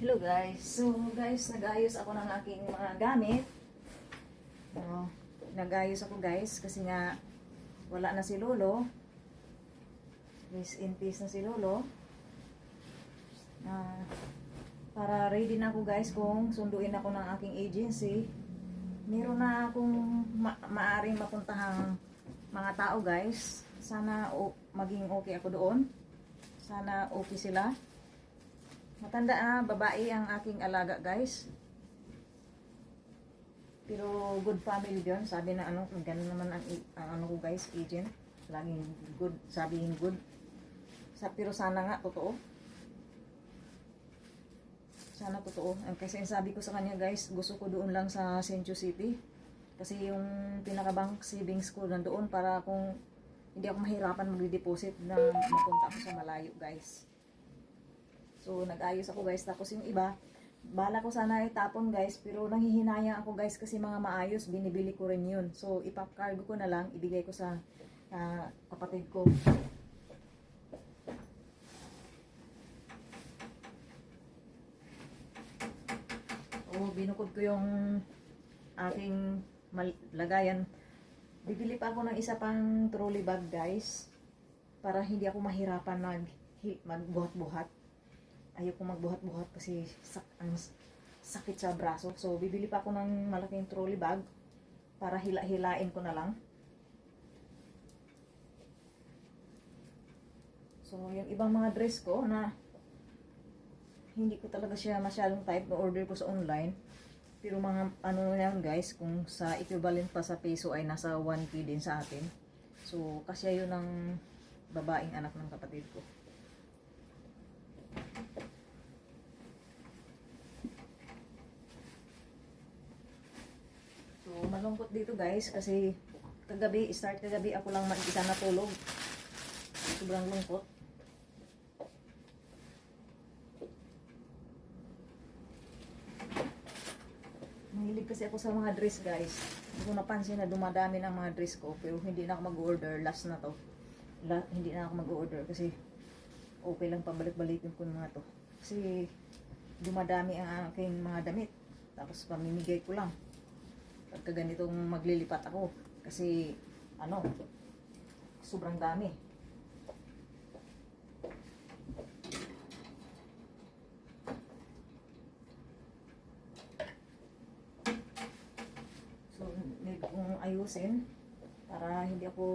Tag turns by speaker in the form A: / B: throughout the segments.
A: Hello guys. So guys, nag-ayos ako ng aking mga gamit. Oh, nag-ayos ako guys kasi nga wala na si Lolo. Rest in peace na si Lolo. Ah, para ready na ako guys kung sunduin ako ng aking agency. Meron na akong ma- maaring mapuntahang mga tao guys. Sana maging okay ako doon. Sana okay sila. Matanda na, babae ang aking alaga, guys. Pero good family yun. Sabi na ano, ganun naman ang, ang ano ko, guys, agent. Laging good, sabihin good. Sa, pero sana nga, totoo. Sana totoo. Kasi sabi ko sa kanya, guys, gusto ko doon lang sa Sencho City. Kasi yung pinaka-bank savings ko nandoon para kung hindi ako mahirapan mag-deposit na mapunta ako sa malayo, guys. So, nag-ayos ako guys. Tapos yung iba, bala ko sana itapon guys. Pero nanghihinayang ako guys kasi mga maayos, binibili ko rin yun. So, ipap-cargo ko na lang, ibigay ko sa ah, kapatid ko. Oo, binukod ko yung aking lagayan. Bibili pa ako ng isa pang trolley bag guys. Para hindi ako mahirapan mag magbuhat-buhat ayoko magbuhat-buhat kasi sak ang sakit sa braso. So, bibili pa ako ng malaking trolley bag para hila-hilain ko na lang. So, yung ibang mga dress ko na hindi ko talaga siya masyadong type na order ko sa online. Pero mga ano na yan guys, kung sa equivalent pa sa peso ay nasa 1k din sa atin. So, kasi yun ng babaeng anak ng kapatid ko. So, malungkot dito guys kasi kagabi, start kagabi ako lang mag-isa natulog. Sobrang lungkot. Mahilig kasi ako sa mga dress guys. Hindi ko napansin na dumadami ng mga dress ko pero hindi na ako mag-order. Last na to. La, hindi na ako mag-order kasi okay lang pabalik-balikin ko mga to. Kasi dumadami ang aking mga damit. Tapos pamimigay ko lang pagka ganitong maglilipat ako. Kasi ano sobrang dami. So need kong ayusin para hindi ako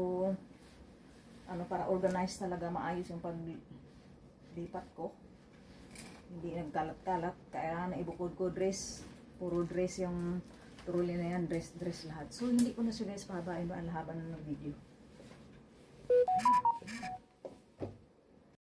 A: ano para organized talaga maayos yung paglipat ko. Hindi nagkalat-kalat. Kaya naibukod ko dress. Puro dress yung Trolley na yan, dress, dress lahat. So, hindi ko na siya guys pahabain ba ang haba ng video.